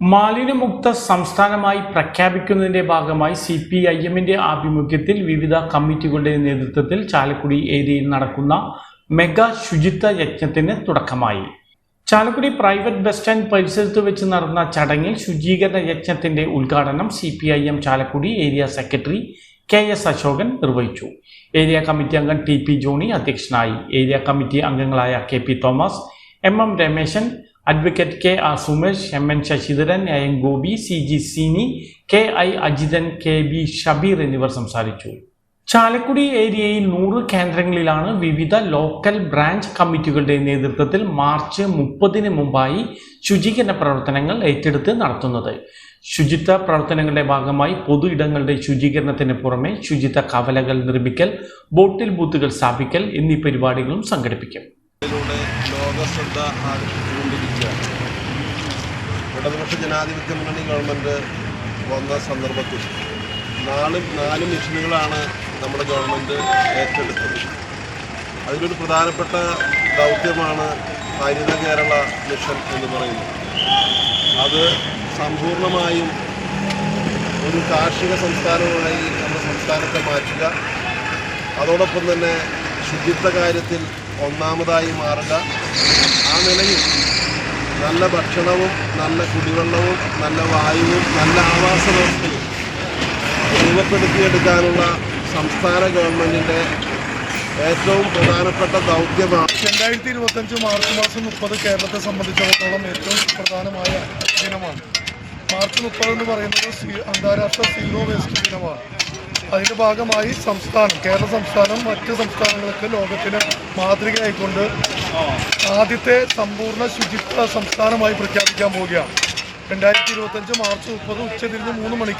മാലിന്യമുക്ത സംസ്ഥാനമായി പ്രഖ്യാപിക്കുന്നതിന്റെ ഭാഗമായി സി പി ഐ എമ്മിന്റെ ആഭിമുഖ്യത്തിൽ വിവിധ കമ്മിറ്റികളുടെ നേതൃത്വത്തിൽ ചാലക്കുടി ഏരിയയിൽ നടക്കുന്ന മെഗാ ശുചിത്വ യജ്ഞത്തിന് തുടക്കമായി. ചാലക്കുടി പ്രൈവറ്റ് ബസ് സ്റ്റാൻഡ് പരിസരത്ത് വെച്ച് നടന്ന ചടങ്ങിൽ ശുചീകരണ യജ്ഞത്തിന്റെ ഉദ്ഘാടനം C P I M Chalakudy area secretary K S Ashokan നിർവഹിച്ചു. ഏരിയ കമ്മിറ്റി അംഗം ടി പി ജോണി അധ്യക്ഷനായി. ഏരിയ കമ്മിറ്റി അംഗങ്ങളായ K P Thomas M M Rameshan advocate K R Sumesh M N Sasidharan A N Gopi C G Seeni K I Ajithan K B Shabeer എന്നിവർ സംസാരിച്ചു. ചാലക്കുടി ഏരിയയിൽ നൂറ് കേന്ദ്രങ്ങളിലാണ് വിവിധ local branch കമ്മിറ്റികളുടെ നേതൃത്വത്തിൽ March മുപ്പതിന് മുമ്പായി ശുചീകരണ പ്രവർത്തനങ്ങൾ ഏറ്റെടുത്ത് നടത്തുന്നത്. ശുചിത്വ പ്രവർത്തനങ്ങളുടെ ഭാഗമായി പൊതു ഇടങ്ങളുടെ ശുചീകരണത്തിന് പുറമെ ശുചിത്വ കവലകൾ നിർമ്മിക്കൽ ബോട്ടിൽ ബൂത്തുകൾ സ്ഥാപിക്കൽ എന്നീ പരിപാടികളും സംഘടിപ്പിക്കും. ഇടതുപക്ഷ ജനാധിപത്യ മുന്നണി ഗവൺമെന്റ് വന്ന സന്ദർഭത്തിൽ നാല് നാല് മിഷനുകളാണ് നമ്മുടെ ഗവൺമെന്റ് ഏറ്റെടുത്തത്. അതിലൊരു പ്രധാനപ്പെട്ട ദൗത്യമാണ് ഹരിത കേരള മിഷൻ എന്ന് പറയുന്നത്. അത് സമ്പൂർണമായും ഒരു കാർഷിക സംസ്ഥാനമായി നമ്മുടെ സംസ്ഥാനത്തെ മാറ്റുക അതോടൊപ്പം തന്നെ ശുചിത്വ കാര്യത്തിൽ ഒന്നാമതായി മാറുക. ആ നിലയിൽ നല്ല ഭക്ഷണവും നല്ല കുടിവെള്ളവും നല്ല വായുവും നല്ല ആവാസ വ്യവസ്ഥയും രൂപപ്പെടുത്തിയെടുക്കാനുള്ള സംസ്ഥാന ഗവൺമെന്റിന്റെ ഏറ്റവും പ്രധാനപ്പെട്ട ദൗത്യമാണ് രണ്ടായിരത്തി ഇരുപത്തഞ്ച് മാർച്ച് മാസം മുപ്പത് കേരളത്തെ സംബന്ധിച്ചിടത്തോളം ഏറ്റവും പ്രധാനമായ ദിനമാണ്. മാർച്ച് മുപ്പത് എന്ന് പറയുന്നത് അന്താരാഷ്ട്ര സീറോ വേസ്റ്റ് ദിനമാണ്. അതിന്റെ ഭാഗമായി സംസ്ഥാനം കേരള സംസ്ഥാനം മറ്റ് സംസ്ഥാനങ്ങൾക്ക് ലോകത്തിന് മാതൃകയായിക്കൊണ്ട് ആദ്യത്തെ സമ്പൂർണ ശുചിത്വ സംസ്ഥാനമായി പ്രഖ്യാപിക്കാൻ പോവുകയാണ്. രണ്ടായിരത്തി ഇരുപത്തഞ്ച് മാർച്ച് മുപ്പത് ഉച്ചതിരിഞ്ഞ് മൂന്ന് മണിക്ക്